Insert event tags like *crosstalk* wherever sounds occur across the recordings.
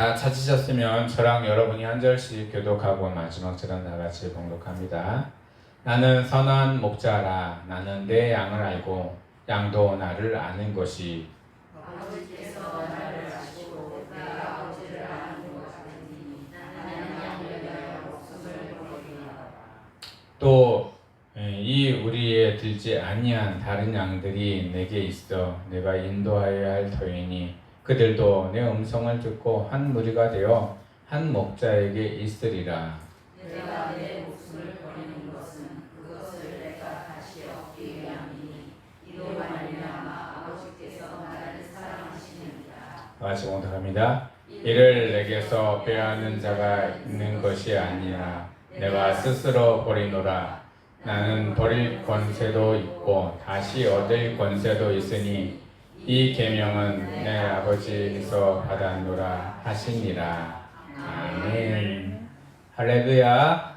다 찾으셨으면 저랑 여러분이 한 절씩 교독하고 마지막처럼 다 같이 봉독합니다. 나는 선한 목자라 나는 내 양을 알고 양도 나를 아는 것이 아버지께서 나를 아시고 내 아버지를 아는 것 같으니 나는 양을 위하여 목숨을 버리리라. 또 이 우리의 들지 아니한 다른 양들이 내게 있어 내가 인도하여야 할 터이니 그들도 내 음성을 듣고 한 무리가 되어 한 목자에게 있으리라. 내가 내 목숨을 버리는 것은 그것을 내가 다시 얻기 위함이니 이로 말미암아 아버지께서 나를 사랑하시느니라. 같이 공독합니다. 이를 내게서 빼앗는 자가 있는 것이 아니라 내가 스스로 버리노라. 나는 버릴 권세도 있고 다시 얻을 권세도 있으니 이 계명은 내 아버지께서 받았노라 하시니라. 아멘. 할렐루야.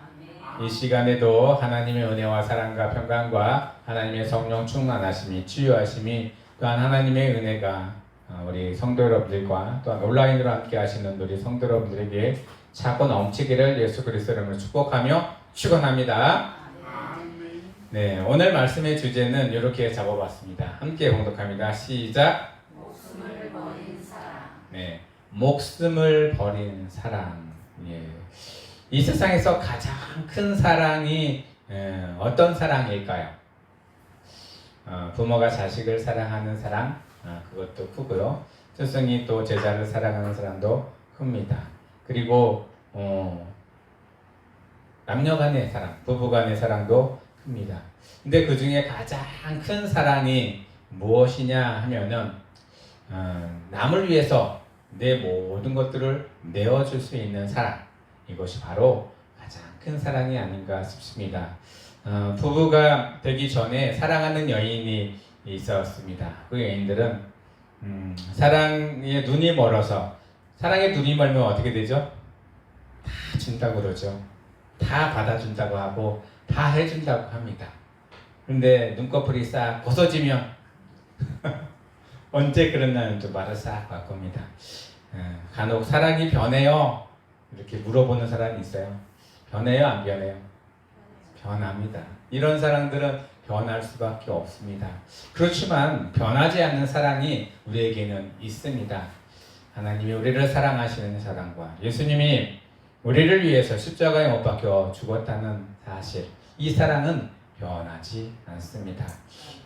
이 시간에도 하나님의 은혜와 사랑과 평강과 하나님의 성령 충만하심이 치유하심이 또한 하나님의 은혜가 어, 우리 성도 여러분들과 또한 온라인으로 함께 하시는 우리 성도 여러분들에게 자꾸 넘치기를 예수 그리스도 이름으로 축복하며 축원합니다. 네, 오늘 말씀의 주제는 이렇게 잡아봤습니다. 함께 봉독합니다. 시작. 목숨을 버린 사랑. 네, 목숨을 버린 사랑. 예. 이 세상에서 가장 큰 사랑이 예, 어떤 사랑일까요? 어, 부모가 자식을 사랑하는 사랑, 아, 그것도 크고요. 스승이 또 제자를 사랑하는 사랑도 큽니다. 그리고 어, 남녀간의 사랑, 부부간의 사랑도 큽니다. 근데 그 중에 가장 큰 사랑이 무엇이냐 하면은 어, 남을 위해서 내 모든 것들을 내어줄 수 있는 사랑 이것이 바로 가장 큰 사랑이 아닌가 싶습니다. 어, 부부가 되기 전에 사랑하는 여인이 있었습니다. 그 여인들은 음, 사랑에 눈이 멀어서 사랑에 눈이 멀면 어떻게 되죠? 다 준다고 그러죠. 다 받아준다고 하고 다 해준다고 합니다. 근데 눈꺼풀이 싹 벗어지면 *laughs* 언제 그런 날은 또 말을 싹 바꿉니다. 어, 간혹 사랑이 변해요. 이렇게 물어보는 사람이 있어요. 변해요, 안 변해요? 변합니다. 이런 사랑들은 변할 수밖에 없습니다. 그렇지만 변하지 않는 사랑이 우리에게는 있습니다. 하나님이 우리를 사랑하시는 사랑과 예수님이 우리를 위해서 십자가에 못 박혀 죽었다는 사실, 이 사랑은 변하지 않습니다.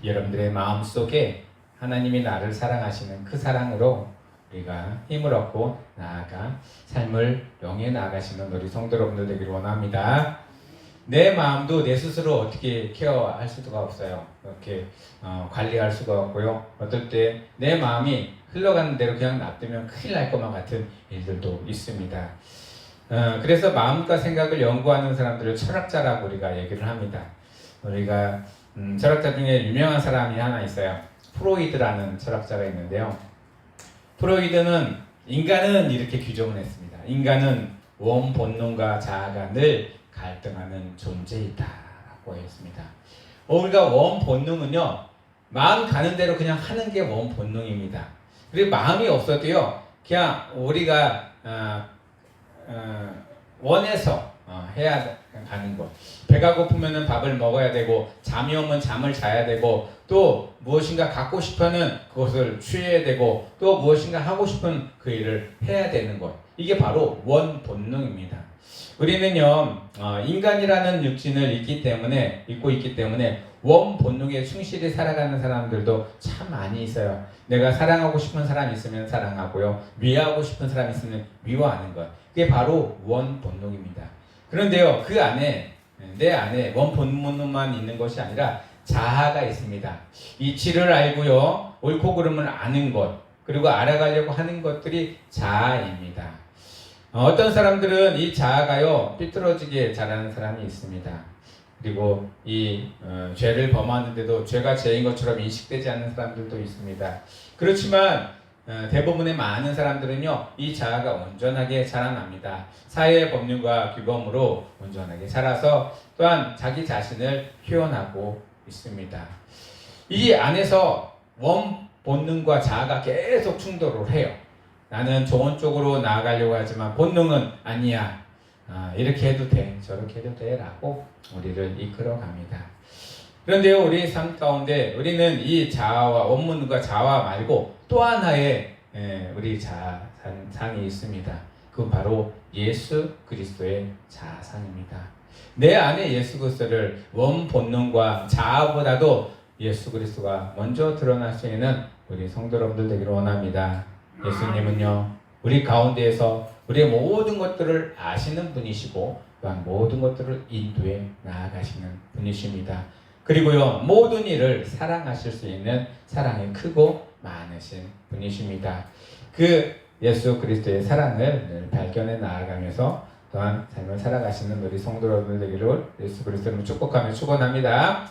여러분들의 마음 속에 하나님이 나를 사랑하시는 그 사랑으로 우리가 힘을 얻고 나아가 삶을 영해 나아가시는 우리 성도 여러분들 되기를 원합니다. 내 마음도 내 스스로 어떻게 케어할 수가 없어요. 이렇게 어, 관리할 수가 없고요. 어떨 때 내 마음이 흘러가는 대로 그냥 놔두면 큰일 날 것만 같은 일들도 있습니다. 어, 그래서 마음과 생각을 연구하는 사람들을 철학자라고 우리가 얘기를 합니다. 우리가 음, 철학자 중에 유명한 사람이 하나 있어요. 프로이드라는 철학자가 있는데요. 프로이드는 인간은 이렇게 규정을 했습니다. 인간은 원 본능과 자아가 늘 갈등하는 존재이다라고 했습니다. 어, 우리가 원 본능은요 마음 가는 대로 그냥 하는 게 원 본능입니다. 그리고 마음이 없어도요 그냥 우리가 어, 어, 원해서 어, 해야 가는 것. 배가 고프면은 밥을 먹어야 되고 잠이 오면 잠을 자야 되고 또 무엇인가 갖고 싶으면 그것을 취해야 되고 또 무엇인가 하고 싶은 그 일을 해야 되는 것. 이게 바로 원 본능입니다. 우리는요 어, 인간이라는 육신을 있기 때문에 있고 있기 때문에 원 본능에 충실히 살아가는 사람들도 참 많이 있어요. 내가 사랑하고 싶은 사람 있으면 사랑하고요, 미워하고 싶은 사람 있으면 미워하는 것. 그게 바로 원 본능입니다. 그런데요 그 안에 내 안에 원 본능만 있는 것이 아니라 자아가 있습니다. 이치를 알고요 옳고 그름을 아는 것 그리고 알아가려고 하는 것들이 자아입니다. 어, 어떤 사람들은 이 자아가요 삐뚤어지게 자라는 사람이 있습니다. 그리고 이 어, 죄를 범하는데도 죄가 죄인 것처럼 인식되지 않는 사람들도 있습니다. 그렇지만 어, 대부분의 많은 사람들은요 이 자아가 온전하게 자라납니다. 사회의 법률과 규범으로 온전하게 자라서 또한 자기 자신을 표현하고 있습니다. 이 안에서 원 본능과 자아가 계속 충돌을 해요. 나는 좋은 쪽으로 나아가려고 하지만 본능은 아니야. 아, 이렇게 해도 돼. 저렇게 해도 돼. 라고 우리를 이끌어 갑니다. 그런데요, 우리 삶 가운데 우리는 이 자아와 원문과 자아 말고 또 하나의 예, 우리 자 상이 있습니다. 그건 바로 예수 그리스도의 자아상입니다. 내 안에 예수 그리스도를 원 본능과 자아보다도 예수 그리스도가 먼저 드러날 수 있는 우리 성도 여러분들 되기를 원합니다. 예수님은요, 우리 가운데에서 우리의 모든 것들을 아시는 분이시고, 또한 모든 것들을 인도해 나아가시는 분이십니다. 그리고요, 모든 일을 사랑하실 수 있는 사랑이 크고 많으신 분이십니다. 그 예수 그리스도의 사랑을 늘 발견해 나아가면서 또한 삶을 살아가시는 우리 성도 여러분들 되기를 예수 그리스도를 축복하며 축원합니다.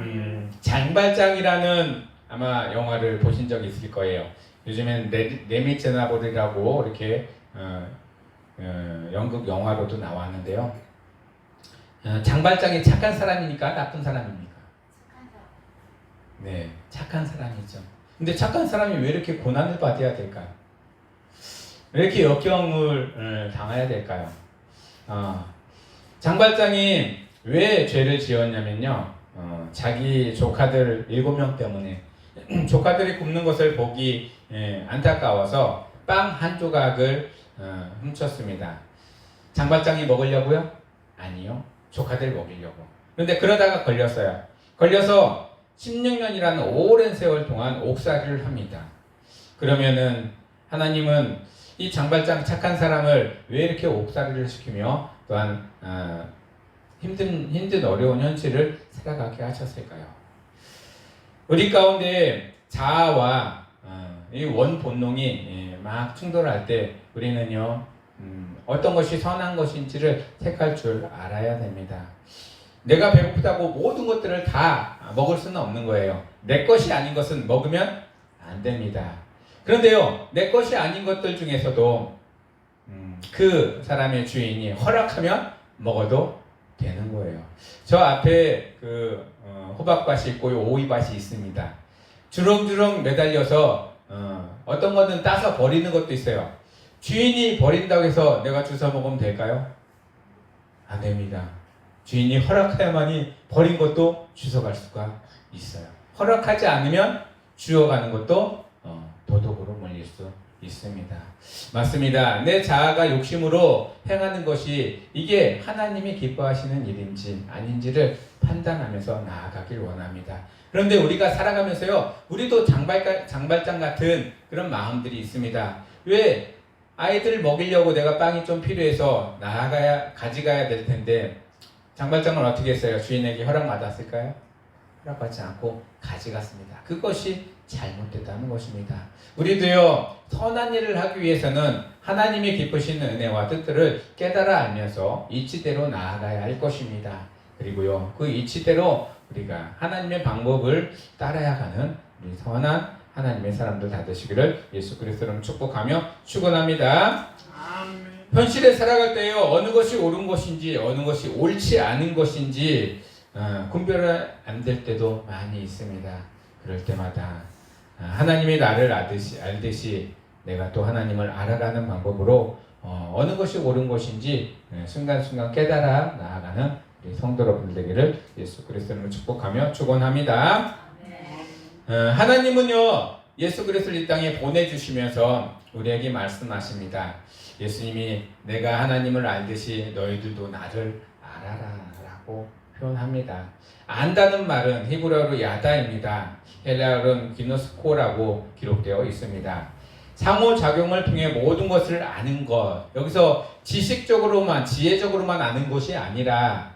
음, 장발장이라는 아마 영화를 보신 적 있을 거예요. 요즘엔 네, 네미체나볼이라고 이렇게 연극 영화로도 나왔는데요. 어, 장발장이 착한 사람이니까 나쁜 사람입니까? 네, 착한 사람이죠. 근데 착한 사람이 왜 이렇게 고난을 받아야 될까요? 왜 이렇게 역경을 어, 당해야 될까요? 어, 장발장이 왜 죄를 지었냐면요. 어, 자기 조카들 일곱 명 때문에 *clears throat* 조카들이 굶는 것을 보기 예, 안타까워서 빵 한 조각을 어, 훔쳤습니다. 장발장이 먹으려고요? 아니요. 조카들 먹이려고. 그런데 그러다가 걸렸어요. 걸려서 16년이라는 오랜 세월 동안 옥살이를 합니다. 그러면은 하나님은 이 장발장 착한 사람을 왜 이렇게 옥살이를 시키며 또한 어, 힘든 힘든 어려운 현실을 살아가게 하셨을까요? 우리 가운데 자아와 어, 이원 본능이 예, 막 충돌할 때 우리는요 음, 어떤 것이 선한 것인지를 택할 줄 알아야 됩니다. 내가 배고프다고 모든 것들을 다 먹을 수는 없는 거예요. 내 것이 아닌 것은 먹으면 안 됩니다. 그런데요, 내 것이 아닌 것들 중에서도 음, 그 사람의 주인이 허락하면 먹어도 되는 거예요. 저 앞에 그 어, 호박밭이 있고 오이밭이 있습니다. 주렁주렁 매달려서 어, 어떤 거는 따서 버리는 것도 있어요. 주인이 버린다고 해서 내가 주워 먹으면 될까요? 안 됩니다. 주인이 허락해야만이 버린 것도 주워갈 수가 있어요. 허락하지 않으면 주워가는 것도 어, 도덕으로 몰릴 수 있습니다. 맞습니다. 내 자아가 욕심으로 행하는 것이 이게 하나님이 기뻐하시는 일인지 아닌지를 판단하면서 나아가길 원합니다. 그런데 우리가 살아가면서요, 우리도 장발, 장발장 같은 그런 마음들이 있습니다. 왜 아이들 먹이려고 내가 빵이 좀 필요해서 나아가야, 가져가야 될 텐데, 장발장은 어떻게 했어요? 주인에게 허락 받았을까요? 허락받지 않고 가져갔습니다. 그것이 잘못됐다는 것입니다. 우리도요, 선한 일을 하기 위해서는 하나님이 기쁘시는 은혜와 뜻들을 깨달아 알면서 이치대로 나아가야 할 것입니다. 그리고요, 그 이치대로 우리가 하나님의 방법을 따라야 가는 우리 선한 하나님의 사람들 다 되시기를 예수 그리스도 로 축복하며 축원합니다. 현실에 살아갈 때요 어느 것이 옳은 것인지 어느 것이 옳지 않은 것인지 어, 분별 안될 때도 많이 있습니다. 그럴 때마다 어, 하나님이 나를 알듯이, 알듯이 내가 또 하나님을 알아가는 방법으로 어, 어느 것이 옳은 것인지 예, 순간순간 깨달아 나아가는 우리 성도 여러분 되기를 예수 그리스도로 축복하며 축원합니다. 어, 하나님은요 예수 그리스도를 이 땅에 보내주시면서 우리에게 말씀하십니다. 예수님이 내가 하나님을 알듯이 너희들도 나를 알아라라고 표현합니다. 안다는 말은 히브리어로 야다입니다. 헬라어로는 기노스코라고 기록되어 있습니다. 상호작용을 통해 모든 것을 아는 것. 여기서 지식적으로만, 지혜적으로만 아는 것이 아니라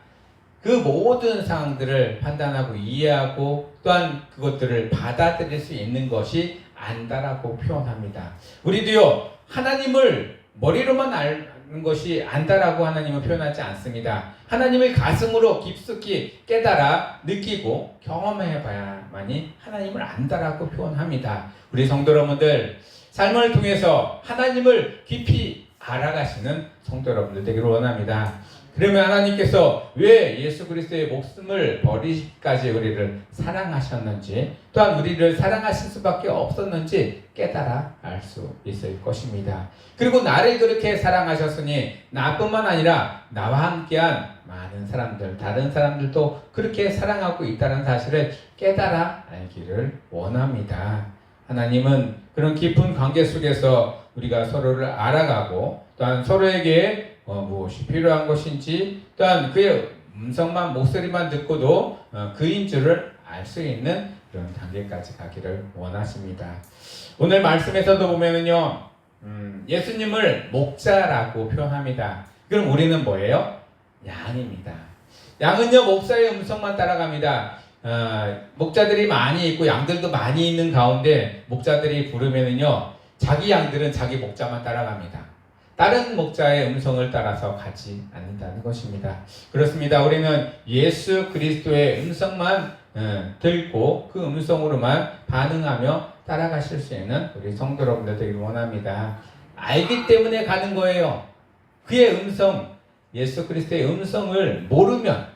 그 모든 상황들을 판단하고 이해하고 또한 그것들을 받아들일 수 있는 것이 안다라고 표현합니다. 우리도요, 하나님을 머리로만 아는 것이 안다라고 하나님은 표현하지 않습니다. 하나님을 가슴으로 깊숙이 깨달아 느끼고 경험해 봐야만이 하나님을 안다라고 표현합니다. 우리 성도 여러분들, 삶을 통해서 하나님을 깊이 알아가시는 성도 여러분들 되기를 원합니다. 그러면 하나님께서 왜 예수 그리스도의 목숨을 버리기까지 우리를 사랑하셨는지 또한 우리를 사랑하실 수밖에 없었는지 깨달아 알 수 있을 것입니다. 그리고 나를 그렇게 사랑하셨으니 나뿐만 아니라 나와 함께한 많은 사람들, 다른 사람들도 그렇게 사랑하고 있다는 사실을 깨달아 알기를 원합니다. 하나님은 그런 깊은 관계 속에서 우리가 서로를 알아가고 또한 서로에게 어, 무엇이 필요한 것인지 또한 그의 음성만 목소리만 듣고도 어, 그인 줄을 알 수 있는 그런 단계까지 가기를 원하십니다. 오늘 말씀에서도 보면은요, 음, 예수님을 목자라고 표현합니다. 그럼 우리는 뭐예요? 양입니다. 양은요 목사의 음성만 따라갑니다. 어, 목자들이 많이 있고 양들도 많이 있는 가운데 목자들이 부르면은요 자기 양들은 자기 목자만 따라갑니다. 다른 목자의 음성을 따라서 가지 않는다는 것입니다. 그렇습니다. 우리는 예수 그리스도의 음성만 어, 듣고 그 음성으로만 반응하며 따라가실 수 있는 우리 성도 여러분들 되길 원합니다. 알기 때문에 가는 거예요. 그의 음성, 예수 그리스도의 음성을 모르면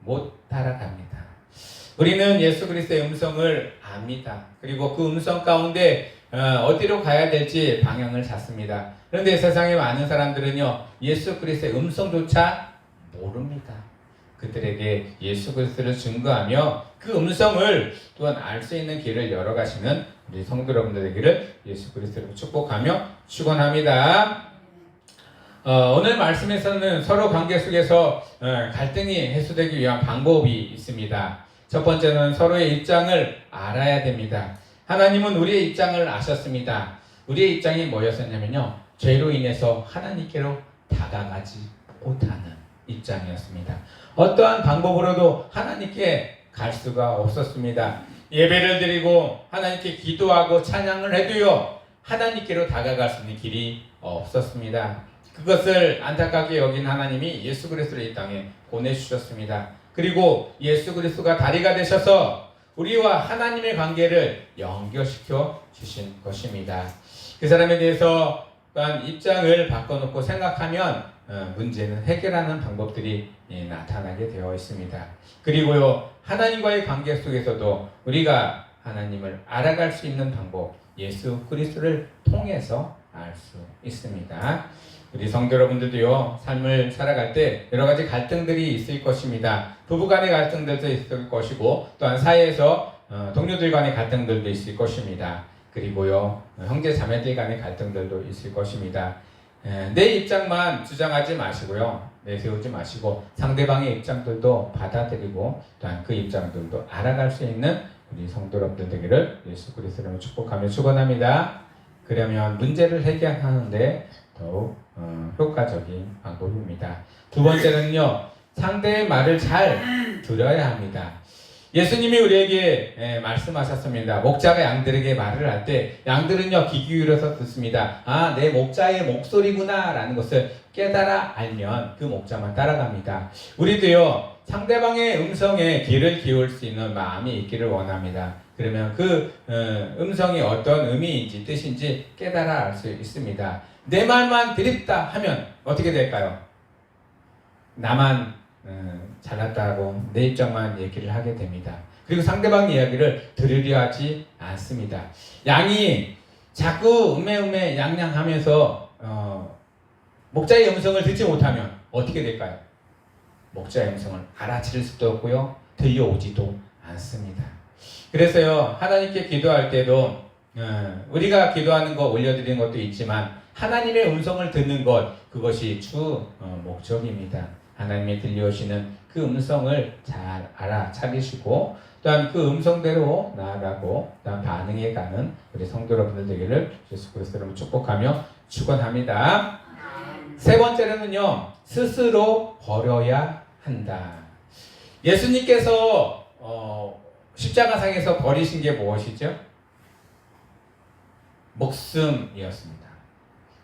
못 따라갑니다. 우리는 예수 그리스도의 음성을 압니다. 그리고 그 음성 가운데 어, 디로 가야 될지 방향을 잡습니다. 그런데 세상에 많은 사람들은요, 예수 그리스도의 음성조차 모릅니다. 그들에게 예수 그리스도를 증거하며 그 음성을 또한 알 수 있는 길을 열어가시는 우리 성도 여러분들 되기를 예수 그리스도로 축복하며 축원합니다. 어, 오늘 말씀에서는 서로 관계 속에서 어, 갈등이 해소되기 위한 방법이 있습니다. 첫 번째는 서로의 입장을 알아야 됩니다. 하나님은 우리의 입장을 아셨습니다. 우리의 입장이 뭐였었냐면요. 죄로 인해서 하나님께로 다가가지 못하는 입장이었습니다. 어떠한 방법으로도 하나님께 갈 수가 없었습니다. 예배를 드리고 하나님께 기도하고 찬양을 해도요. 하나님께로 다가갈 수 있는 길이 없었습니다. 그것을 안타깝게 여긴 하나님이 예수 그리스도를 이 땅에 보내주셨습니다. 그리고 예수 그리스도가 다리가 되셔서 우리와 하나님의 관계를 연결시켜 주신 것입니다. 그 사람에 대해서 입장을 바꿔놓고 생각하면 어, 문제는 해결하는 방법들이 예, 나타나게 되어 있습니다. 그리고요 하나님과의 관계 속에서도 우리가 하나님을 알아갈 수 있는 방법 예수 그리스도를 통해서 알 수 있습니다. 우리 성도 여러분들도요 삶을 살아갈 때 여러 가지 갈등들이 있을 것입니다. 부부간의 갈등들도 있을 것이고 또한 사회에서 어, 동료들 간의 갈등들도 있을 것입니다. 그리고요 형제 자매들 간의 갈등들도 있을 것입니다. 에, 내 입장만 주장하지 마시고요 내세우지 마시고 상대방의 입장들도 받아들이고 또한 그 입장들도 알아갈 수 있는 우리 성도 여러분들 되기를 예수 그리스도로 축복하며 축원합니다. 그러면 문제를 해결하는데 더욱 어, 효과적인 방법입니다. 두 번째는요, 상대의 말을 잘 들어야 합니다. 예수님이 우리에게 예, 말씀하셨습니다. 목자가 양들에게 말을 할 때 양들은요 귀 기울여서 듣습니다. 아, 내 목자의 목소리구나라는 것을 깨달아 알면 그 목자만 따라갑니다. 우리도요 상대방의 음성에 귀를 기울 수 있는 마음이 있기를 원합니다. 그러면 그 어, 음성이 어떤 의미인지 뜻인지 깨달아 알 수 있습니다. 내 말만 드립다 하면 어떻게 될까요? 나만 어, 잘났다고 내 입장만 얘기를 하게 됩니다. 그리고 상대방 이야기를 들으려 하지 않습니다. 양이 자꾸 음메음메 양양하면서 어, 목자의 음성을 듣지 못하면 어떻게 될까요? 목자의 음성을 알아차릴 수도 없고요. 들려오지도 않습니다. 그래서요 하나님께 기도할 때도 어, 우리가 기도하는 거 올려드리는 것도 있지만 하나님의 음성을 듣는 것 그것이 주 어, 목적입니다. 하나님이 들려오시는 그 음성을 잘 알아차리시고 또한 그 음성대로 나아가고 또한 반응해가는 우리 성도 여러분들 되기를 예수 그리스도로 축복하며 축원합니다. 세 번째로는요 스스로 버려야 한다. 예수님께서 어, 십자가상에서 버리신 게 무엇이죠? 목숨이었습니다.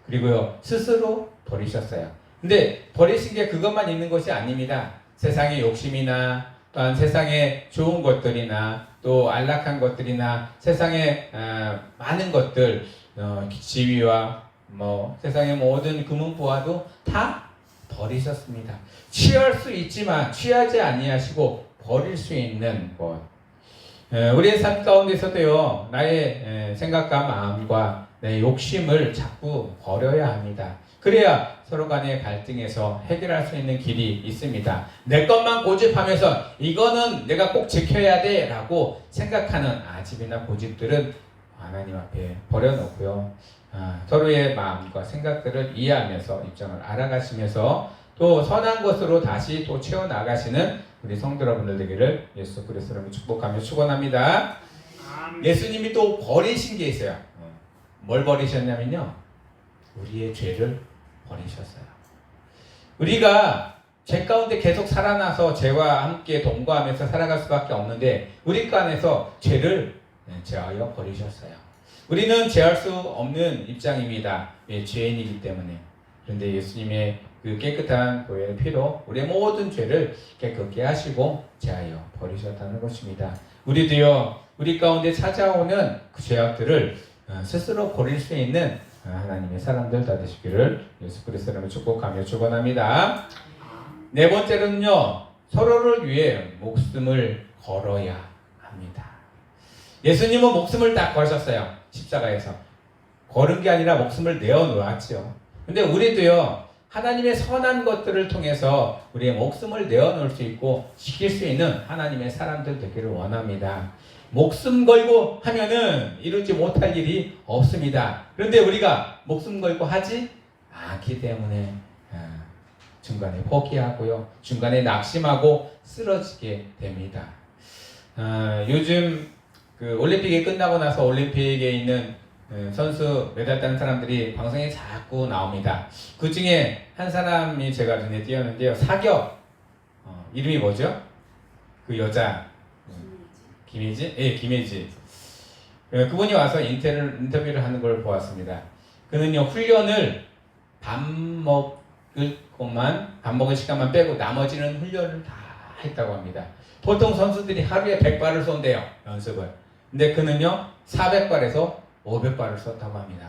그리고요 스스로 버리셨어요. 근데 버리신 게 그것만 있는 것이 아닙니다. 세상의 욕심이나 또한 세상의 좋은 것들이나 또 안락한 것들이나 세상의 어, 많은 것들 어, 지위와 뭐 세상의 모든 금은보화도 다 버리셨습니다. 취할 수 있지만 취하지 아니하시고 버릴 수 있는 것. 에, 우리의 삶 가운데서도요 나의 에, 생각과 마음과 내 욕심을 자꾸 버려야 합니다. 그래야 서로 간의 갈등에서 해결할 수 있는 길이 있습니다. 내 것만 고집하면서 이거는 내가 꼭 지켜야 돼 라고 생각하는 아집이나 고집들은 하나님 앞에 버려놓고요. 아, 서로의 마음과 생각들을 이해하면서 입장을 알아가시면서 또 선한 것으로 다시 또 채워 나가시는 우리 성도 여러분들 되기를 예수 그리스도로 축복하며 축원합니다. 예수님이 또 버리신 게 있어요. 어, 뭘 버리셨냐면요. 우리의 죄를 버리셨어요. 우리가 죄 가운데 계속 살아나서 죄와 함께 동거하면서 살아갈 수밖에 없는데 우리 안에서 죄를 네, 제하여 버리셨어요. 우리는 제할 수 없는 입장입니다. 예, 죄인이기 때문에. 그런데 예수님의 그 깨끗한 보혈의 피로 우리의 모든 죄를 깨끗게 하시고 제하여 버리셨다는 것입니다. 우리도요, 우리 가운데 찾아오는 그 죄악들을 어, 스스로 버릴 수 있는 어, 하나님의 사람들 다 되시기를 예수 그리스도로 축복하며 축원합니다. 네 번째로는요, 서로를 위해 목숨을 걸어야 합니다. 예수님은 목숨을 딱 거셨어요. 십자가에서. 걸은 게 아니라 목숨을 내어놓았죠. 근데 우리도요, 하나님의 선한 것들을 통해서 우리의 목숨을 내어놓을 수 있고 지킬 수 있는 하나님의 사람들 되기를 원합니다. 목숨 걸고 하면은 이루지 못할 일이 없습니다. 그런데 우리가 목숨 걸고 하지 않기 때문에 아, 중간에 포기하고요. 중간에 낙심하고 쓰러지게 됩니다. 아, 요즘 그 올림픽이 끝나고 나서 올림픽에 있는 어, 선수 메달 딴 사람들이 방송에 자꾸 나옵니다. 그 중에 한 사람이 제가 눈에 띄었는데요. 사격 어, 이름이 뭐죠? 그 여자 김혜지? 예, 김혜지. 예, 그분이 와서 인터뷰를, 인터뷰를 하는 걸 보았습니다. 그는요 훈련을 밥 먹을 것만 밥 먹을 시간만 빼고 나머지는 훈련을 다 했다고 합니다. 보통 선수들이 하루에 100발을 쏜대요 연습을. 근데 그는요 400발에서 500발을 썼다고 합니다.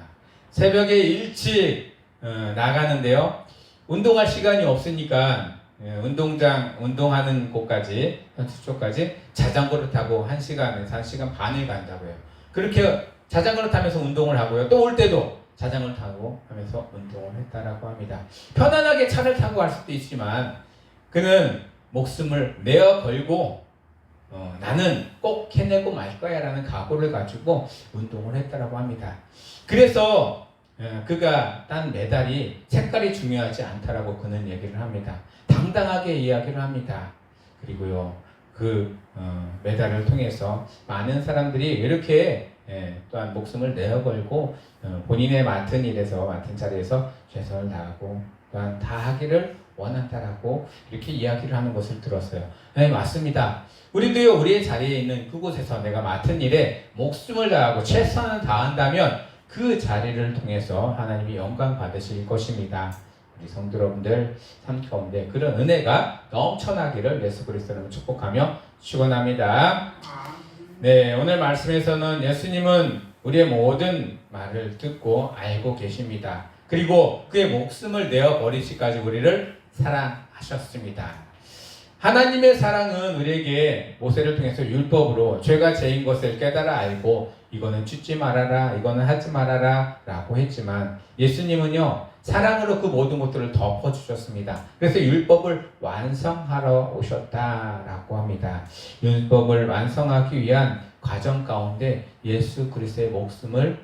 새벽에 일찍 어, 나가는데요. 운동할 시간이 없으니까 예, 운동장 운동하는 곳까지 선수 쪽까지 자전거를 타고 1시간에서 1시간 반을 간다고요. 그렇게 자전거를 타면서 운동을 하고요. 또 올 때도 자전거를 타고 하면서 운동을 했다라고 합니다. 편안하게 차를 타고 갈 수도 있지만 그는 목숨을 내어 걸고 어, 나는 꼭 해내고 말 거야 라는 각오를 가지고 운동을 했다라고 합니다. 그래서 어, 그가 딴 메달이 색깔이 중요하지 않다라고 그는 얘기를 합니다. 당당하게 이야기를 합니다. 그리고요 그 어, 메달을 통해서 많은 사람들이 이렇게 예, 또한 목숨을 내어 걸고 어, 본인의 맡은 일에서 맡은 자리에서 최선을 다하고 또한 다 하기를 원한다라고 이렇게 이야기를 하는 것을 들었어요. 네 맞습니다. 우리도요 우리의 자리에 있는 그곳에서 내가 맡은 일에 목숨을 다하고 최선을 다한다면 그 자리를 통해서 하나님이 영광 받으실 것입니다. 우리 성도 여러분들 삶 가운데 그런 은혜가 넘쳐나기를 예수 그리스도로 축복하며 축원합니다. 네 오늘 말씀에서는 예수님은 우리의 모든 말을 듣고 알고 계십니다. 그리고 그의 목숨을 내어 버리시까지 우리를 사랑하셨습니다. 하나님의 사랑은 우리에게 모세를 통해서 율법으로 죄가 죄인 것을 깨달아 알고 이거는 죽지 말아라, 이거는 하지 말아라 라고 했지만 예수님은요, 사랑으로 그 모든 것들을 덮어주셨습니다. 그래서 율법을 완성하러 오셨다라고 합니다. 율법을 완성하기 위한 과정 가운데 예수 그리스도의 목숨을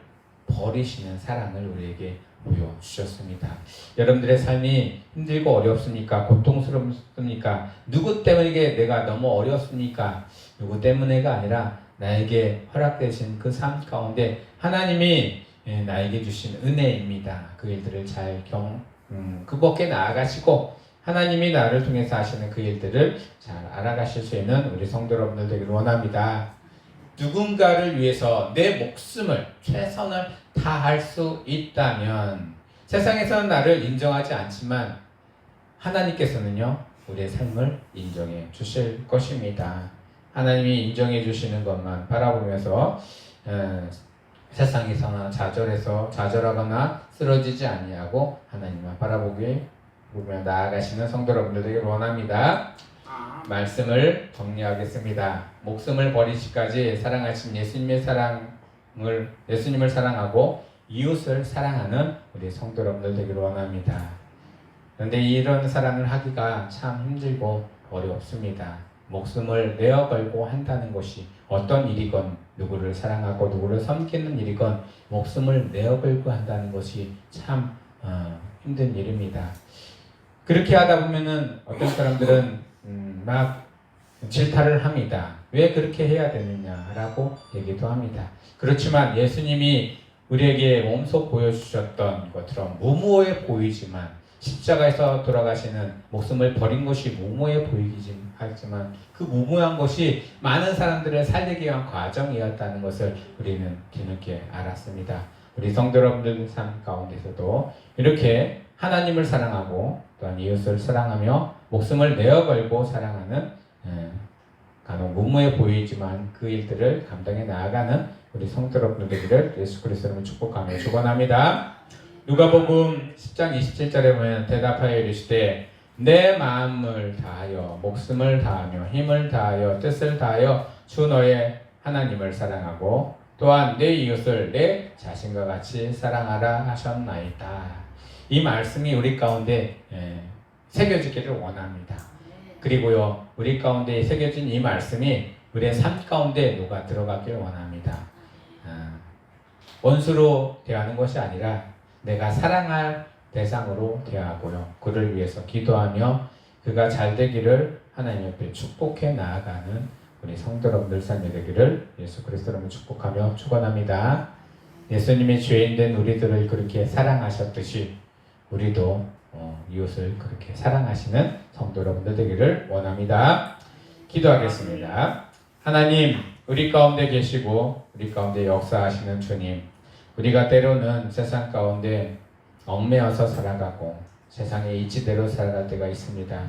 버리시는 사랑을 우리에게 보여주셨습니다. 여러분들의 삶이 힘들고 어렵습니까? 고통스럽습니까? 누구 때문에 내가 너무 어렵습니까? 누구 때문에가 아니라 나에게 허락되신 그 삶 가운데 하나님이 예, 나에게 주신 은혜입니다. 그 일들을 잘 경, 음, 극복해 나아가시고 하나님이 나를 통해서 하시는 그 일들을 잘 알아가실 수 있는 우리 성도 여러분들 되기를 원합니다. 누군가를 위해서 내 목숨을 최선을 다할 수 있다면 세상에서는 나를 인정하지 않지만 하나님께서는요 우리의 삶을 인정해 주실 것입니다. 하나님이 인정해 주시는 것만 바라보면서 어, 세상에서나 좌절해서 좌절하거나 쓰러지지 아니하고 하나님만 바라보길 보며 나아가시는 성도 여러분들 되길 원합니다. 말씀을 정리하겠습니다. 목숨을 버리시까지 사랑하신 예수님의 사랑을 예수님을 사랑하고 이웃을 사랑하는 우리 성도 여러분들 되기를 원합니다. 그런데 이런 사랑을 하기가 참 힘들고 어렵습니다. 목숨을 내어 걸고 한다는 것이 어떤 일이건 누구를 사랑하고 누구를 섬기는 일이건 목숨을 내어 걸고 한다는 것이 참 어, 힘든 일입니다. 그렇게 하다 보면은 어떤 사람들은 음, 막 질타를 합니다. 왜 그렇게 해야 되느냐라고 얘기도 합니다. 그렇지만 예수님이 우리에게 몸소 보여주셨던 것처럼 무모해 보이지만 십자가에서 돌아가시는 목숨을 버린 것이 무모해 보이긴 하지만 그 무모한 것이 많은 사람들을 살리기 위한 과정이었다는 것을 우리는 뒤늦게 알았습니다. 우리 성도 여러분들 삶 가운데서도 이렇게 하나님을 사랑하고 또한 이웃을 사랑하며 목숨을 내어 걸고 사랑하는 예, 간혹 무모해 보이지만 그 일들을 감당해 나아가는 우리 성도 여러분들 되기를 예수 그리스도로 축복하며 축원합니다. 누가복음 10장 27절에 보면 대답하여 이르시되 내 마음을 다하여 목숨을 다하며 힘을 다하여 뜻을 다하여 주 너의 하나님을 사랑하고 또한 내 이웃을 내 자신과 같이 사랑하라 하셨나이다. 이 말씀이 우리 가운데 예, 새겨지기를 원합니다. 그리고요 우리 가운데 새겨진 이 말씀이 우리의 삶 가운데 녹아 들어가길 원합니다. 아, 원수로 대하는 것이 아니라 내가 사랑할 대상으로 대하고요. 그를 위해서 기도하며 그가 잘 되기를 하나님 옆에 축복해 나아가는 우리 성도 여러분들 삶이 되기를 예수 그리스도로 축복하며 축원합니다. 예수님이 죄인 된 우리들을 그렇게 사랑하셨듯이 우리도 어, 이웃을 그렇게 사랑하시는 성도 여러분들 되기를 원합니다. 기도하겠습니다. 하나님, 우리 가운데 계시고 우리 가운데 역사하시는 주님, 우리가 때로는 세상 가운데 얽매여서 살아가고 세상의 이치대로 살아갈 때가 있습니다.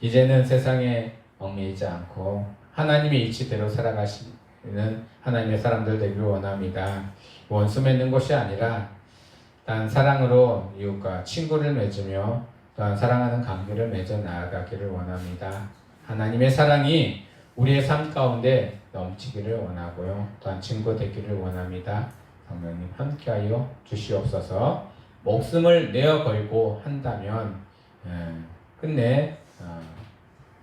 이제는 세상에 얽매이지 않고 하나님의 이치대로 살아가시는 하나님의 사람들 되기를 원합니다. 원수 맺는 것이 아니라 단 사랑으로 이웃과 친구를 맺으며 또한 사랑하는 관계를 맺어 나아가기를 원합니다. 하나님의 사랑이 우리의 삶 가운데 넘치기를 원하고요. 또한 친구 되기를 원합니다. 성령님 함께하여 주시옵소서. 목숨을 내어 걸고 한다면 예, 끝내 어,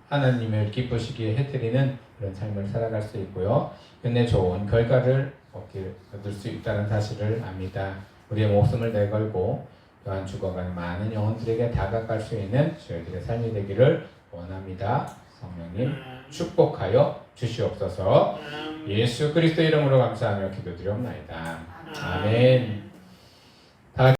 하나님을 기쁘시게 해드리는 그런 삶을 살아갈 수 있고요. 끝내 좋은 결과를 얻을 수 있다는 사실을 압니다. 우리의 목숨을 내걸고 또한 죽어가는 많은 영혼들에게 다가갈 수 있는 저희들의 삶이 되기를 원합니다. 성령님 축복하여 주시옵소서. 예수 그리스도 이름으로 감사하며 기도드리옵나이다. 아멘.